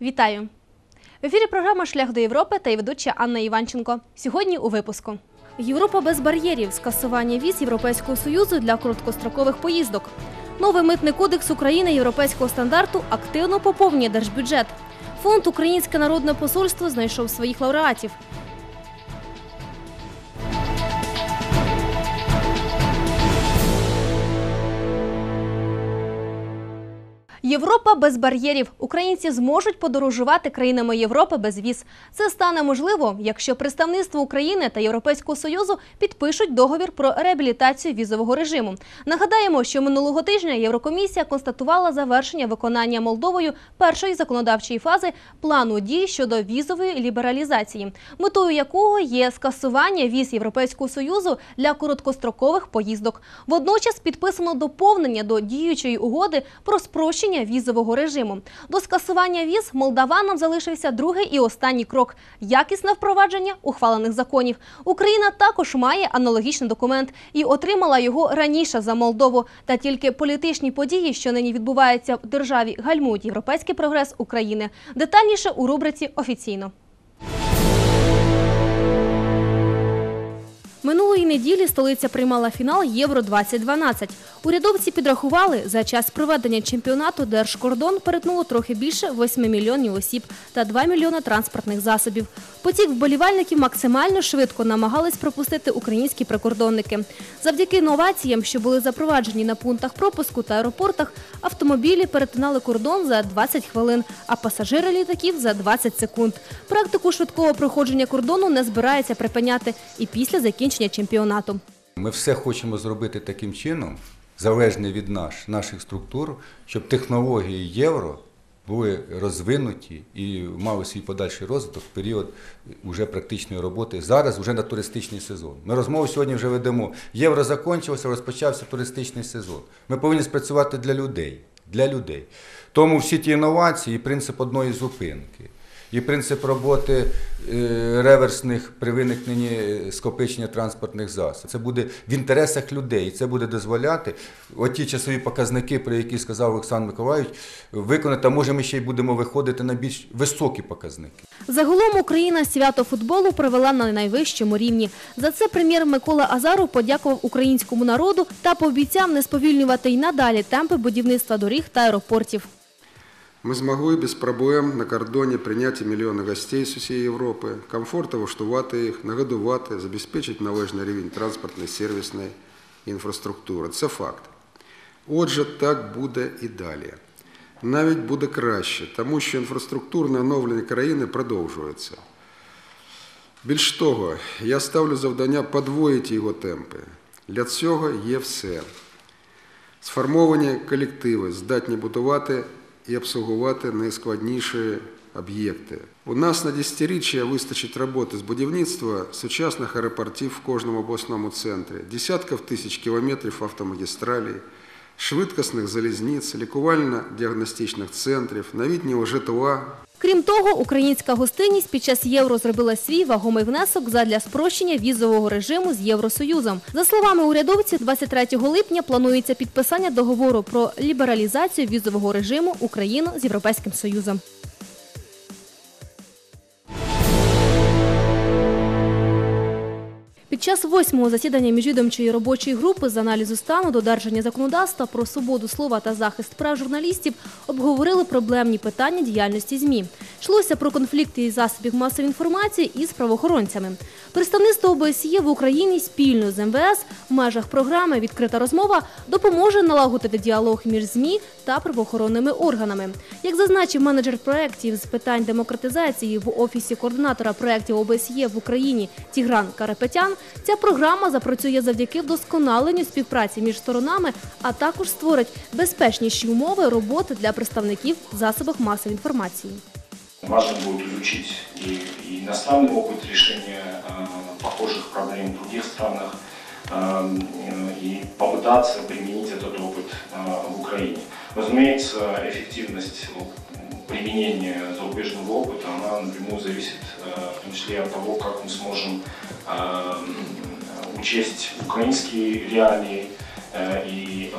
Вітаю! В ефірі програма Шлях до Європи та її ведуча Анна Іванченко. Сьогодні у випуску. Європа без бар'єрів. Скасування віз Європейського Союзу для короткострокових поїздок. Новий митний кодекс України європейського стандарту активно поповнює держбюджет. Фонд Українське народне посольство знайшов своїх лауреатів. Європа без бар'єрів. Українці зможуть подорожувати країнами Європи без віз. Це стане можливо, якщо представництво України та Європейського союзу підпишуть договір про реабілітацію візового режиму. Нагадаємо, що минулого тижня Єврокомісія констатувала завершення виконання Молдовою першої законодавчої фази плану дій щодо візової лібералізації, метою якого є скасування віз Європейського союзу для короткострокових поїздок. Водночас підписано доповнення до діючої угоди про спрощення візового режиму. До скасування віз молдаванам залишився другий і останній крок якісне впровадження ухвалених законів. Україна також має аналогічний документ і отримала його раніше за Молдову. Та тільки політичні події, що нині відбуваються в державі, гальмують європейський прогрес України. Детальніше у рубриці офіційно. Минулої неділі столиця приймала фінал Євро 2012 Урядовці підрахували, за час проведення чемпіонату держкордон перетнуло трохи більше 8 мільйонів осіб та 2 мільйони транспортних засобів. Потік вболівальників максимально швидко намагались пропустити українські прикордонники. Завдяки інноваціям, що були запроваджені на пунктах пропуску та аеропортах, автомобілі перетинали кордон за 20 хвилин, а пасажири літаків за 20 секунд. Практику швидкого проходження кордону не збирається припиняти і після закінчення чемпіонату. Ми все хочемо зробити таким чином, залежне від наш, наших структур, щоб технології євро були розвинуті і мали свій подальший розвиток в період уже практичної роботи. Зараз вже на туристичний сезон. Ми розмову сьогодні вже ведемо. Євро закінчилося, розпочався туристичний сезон. Ми повинні спрацювати для людей. Для людей. Тому всі ті інновації принцип одної зупинки. І принцип роботи е, реверсних при виникненні е, скопичення транспортних засобів. Це буде в інтересах людей. І це буде дозволяти оті часові показники, про які сказав Олександр Миколаївич, виконати, а може ми ще й будемо виходити на більш високі показники. Загалом Україна свято футболу провела на найвищому рівні. За це прем'єр Микола Азаров подякував українському народу та пообіцяв не сповільнювати й надалі темпи будівництва доріг та аеропортів. Ми змогли без проблем на кордоні прийняти мільйони гостей з усієї Європи, комфортно влаштувати їх, нагодувати, забезпечити належний рівень транспортної сервісної інфраструктури. Це факт. Отже, так буде і далі. Навіть буде краще, тому що інфраструктурне оновлення країни продовжується. Більш того, я ставлю завдання подвоїти його темпи. Для цього є все. Сформовані колективи здатні будувати і обслугувати найскладніші об'єкти. У нас на десятиріччя вистачить роботи з будівництва сучасних аеропортів в кожному обласному центрі, десятків тисяч кілометрів автомагістралей, швидкісних залізниць, лікувально-діагностичних центрів, новітнього житла, Крім того, українська гостинність під час євро зробила свій вагомий внесок задля спрощення візового режиму з Євросоюзом. За словами урядовців, 23 липня планується підписання договору про лібералізацію візового режиму України з Європейським Союзом. Під час восьмого засідання міжвідомчої робочої групи з аналізу стану додержання законодавства про свободу слова та захист прав журналістів обговорили проблемні питання діяльності ЗМІ. Йшлося про конфлікти із засобів масової інформації із правоохоронцями. Представництво ОБСЄ в Україні спільно з МВС в межах програми Відкрита розмова допоможе налагодити діалог між ЗМІ та правоохоронними органами. Як зазначив менеджер проєктів з питань демократизації в офісі координатора проєктів ОБСЄ в Україні Тігран Карапетян, ця програма запрацює завдяки вдосконаленню співпраці між сторонами, а також створить безпечніші умови роботи для представників в засобах масової інформації. Важно будет изучить и, и иностранный опыт решения э, похожих проблем в других странах э, и попытаться применить этот опыт э, в Украине. Разумеется, эффективность ну, применения зарубежного опыта, она напрямую зависит э, в том числе от того, как мы сможем э, учесть украинские реалии э, и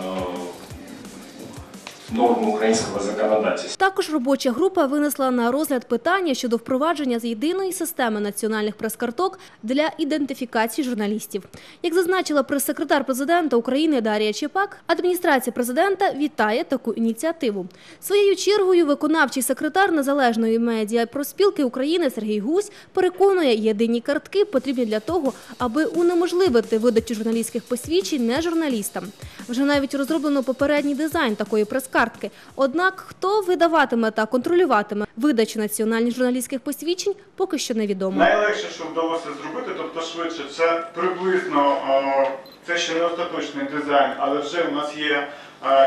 нормы украинского законодательства. Також робоча група винесла на розгляд питання щодо впровадження з єдиної системи національних прес-карток для ідентифікації журналістів. Як зазначила прес-секретар президента України Дар'я Чепак, адміністрація президента вітає таку ініціативу. Своєю чергою виконавчий секретар незалежної медіа проспілки України Сергій Гусь переконує, єдині картки потрібні для того, аби унеможливити видачу журналістських посвідчень не журналістам. Вже навіть розроблено попередній дизайн такої прес-картки. Однак, хто видаватиме та контролюватиме видачу національних журналістських посвідчень, поки що невідомо. Найлегше, що вдалося зробити, тобто швидше, це приблизно е, це ще не остаточний дизайн, але вже у нас є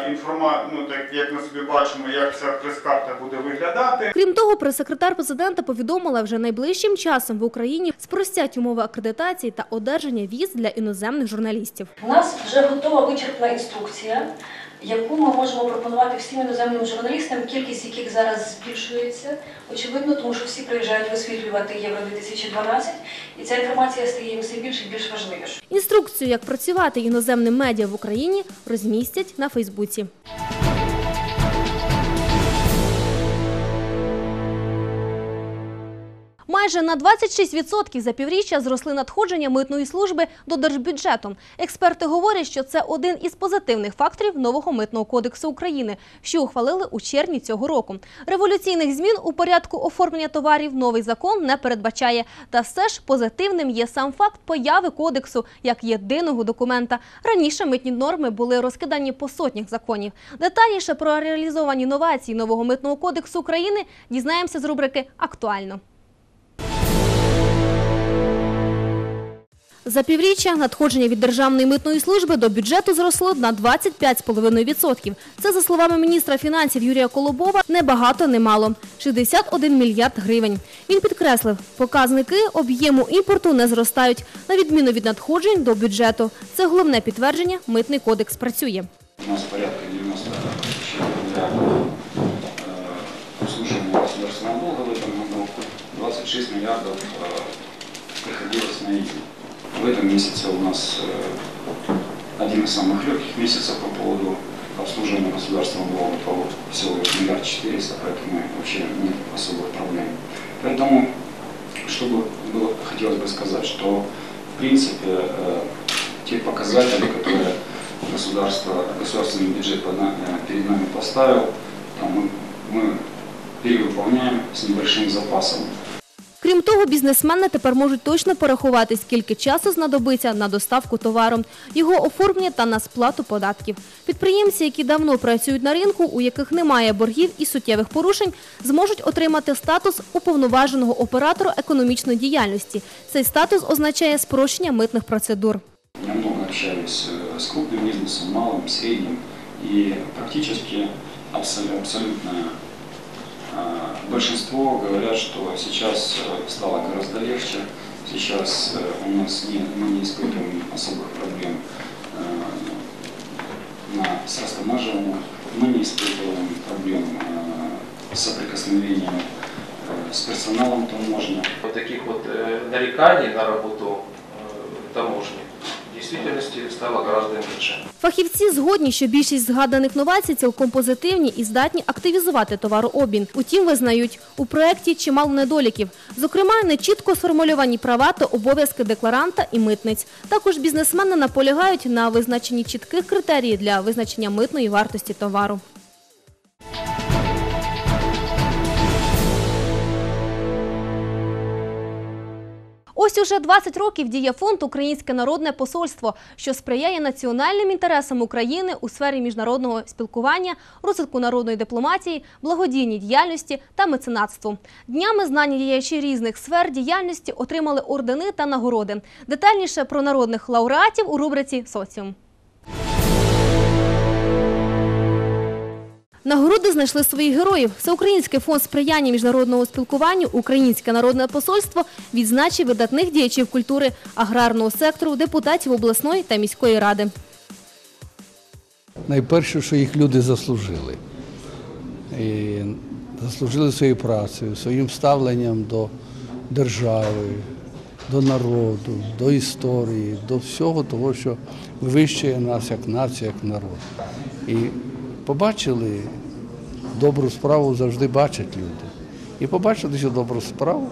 інформація, ну так як ми собі бачимо, як ця прес-карта буде виглядати. Крім того, прес-секретар президента повідомила, вже найближчим часом в Україні спростять умови акредитації та одержання віз для іноземних журналістів. У нас вже готова вичерпна інструкція, яку ми можемо пропонувати всім іноземним журналістам, кількість яких зараз збільшується, очевидно, тому що всі приїжджають висвітлювати Євро 2012, і ця інформація стає їм все більш і більш важливішою. Інструкцію, як працювати іноземним медіа в Україні, розмістять на Фейсбуці. Майже на 26% за півріччя зросли надходження митної служби до держбюджету. Експерти говорять, що це один із позитивних факторів нового митного кодексу України, що ухвалили у червні цього року. Революційних змін у порядку оформлення товарів новий закон не передбачає. Та все ж позитивним є сам факт появи кодексу як єдиного документа. Раніше митні норми були розкидані по сотнях законів. Детальніше про реалізовані новації нового митного кодексу України дізнаємося з рубрики Актуально. За півріччя надходження від Державної митної служби до бюджету зросло на 25,5%. Це, за словами міністра фінансів Юрія Колобова, не багато, не мало – 61 мільярд гривень. Він підкреслив, показники об'єму імпорту не зростають, на відміну від надходжень до бюджету. Це головне підтвердження – митний кодекс працює. У нас порядка 90 миллиардов э, обслуживания государственного долга в этом году, 26 миллиардов э, приходилось на июнь. В этом месяце у нас э, один из самых легких месяцев по поводу обслуживания государственного долга, по всего миллиард четыреста, поэтому вообще нет особых проблем. Поэтому, что бы было, хотелось бы сказать, что в принципе э, те показатели, которые государство, государственный бюджет э, перед нами поставил, мы, мы перевыполняем с небольшим запасом. Крім того, бізнесмени тепер можуть точно порахувати, скільки часу знадобиться на доставку товару, його оформлення та на сплату податків. Підприємці, які давно працюють на ринку, у яких немає боргів і суттєвих порушень, зможуть отримати статус уповноваженого оператора економічної діяльності. Цей статус означає спрощення митних процедур. Я много общаюсь э, с крупным бизнесом, малым, средним, и практически абсолютно, абсолютное э, большинство говорят, что сейчас э, стало гораздо легче, сейчас э, у нас не, мы не испытываем особых проблем э, на, с растамаживанием, мы не испытываем проблем с соприкосновением с персоналом таможни. Вот таких вот нареканий на работу таможни действительности стало гораздо меньше. Фахівці згодні, що більшість згаданих новацій цілком позитивні і здатні активізувати товарообмін. Утім, визнають, у проєкті чимало недоліків. Зокрема, нечітко сформульовані права та обов'язки декларанта і митниць. Також бізнесмени наполягають на визначенні чітких критеріїв для визначення митної вартості товару. Ось уже 20 років діє фонд Українське народне посольство, що сприяє національним інтересам України у сфері міжнародного спілкування, розвитку народної дипломатії, благодійній діяльності та меценатству. Днями знані діячі різних сфер діяльності отримали ордени та нагороди. Детальніше про народних лауреатів у рубриці Соціум. Нагороди знайшли своїх героїв. Всеукраїнський фонд сприяння міжнародному спілкуванню Українське народне посольство відзначив видатних діячів культури, аграрного сектору, депутатів обласної та міської ради. найперше, що їх люди заслужили. І заслужили своєю працею, своїм ставленням до держави, до народу, до історії, до всього того, що вивищує нас як націю, як народ. І побачили добру справу, завжди бачать люди. І побачили цю добру справу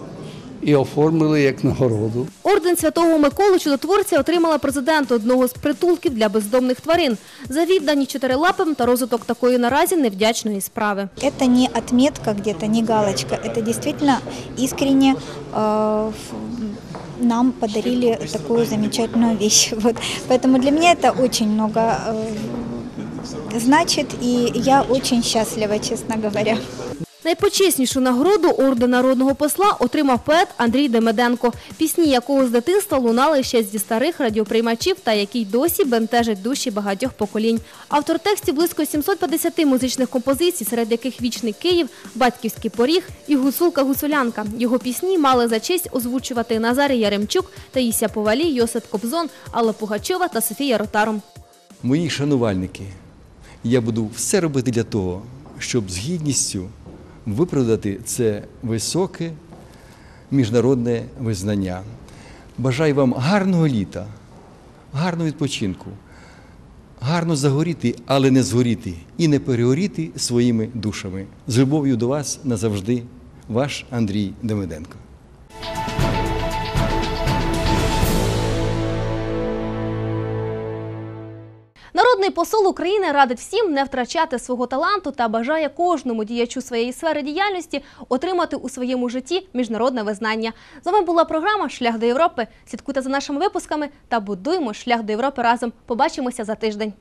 і оформили як нагороду. Орден святого Миколи чудотворця отримала президент одного з притулків для бездомних тварин за відданість чотирилапим та розвиток такої наразі невдячної справи. Это не отметка где-то, не галочка. Это действительно искренне э, ф- нам подарили такую замечательную вещь. Вот. Поэтому для меня это очень много э, значит, и я очень счастлива, честно говоря. Найпочеснішу нагороду орден народного посла отримав поет Андрій Демеденко, пісні якого з дитинства лунали ще зі старих радіоприймачів та який досі бентежить душі багатьох поколінь. Автор текстів близько 750 музичних композицій, серед яких «Вічний Київ», «Батьківський поріг» і «Гуцулка-гуцулянка». Його пісні мали за честь озвучувати Назарій Яремчук, Таїся Повалій, Йосип Кобзон, Алла Пугачова та Софія Ротарум. Мої шанувальники, я буду все робити для того, щоб з гідністю виправдати це високе міжнародне визнання. Бажаю вам гарного літа, гарного відпочинку, гарно загоріти, але не згоріти і не перегоріти своїми душами. З любов'ю до вас назавжди, ваш Андрій Демиденко. Народний посол України радить всім не втрачати свого таланту та бажає кожному діячу своєї сфери діяльності отримати у своєму житті міжнародне визнання. З вами була програма Шлях до Європи. Слідкуйте за нашими випусками та будуємо шлях до Європи разом. Побачимося за тиждень.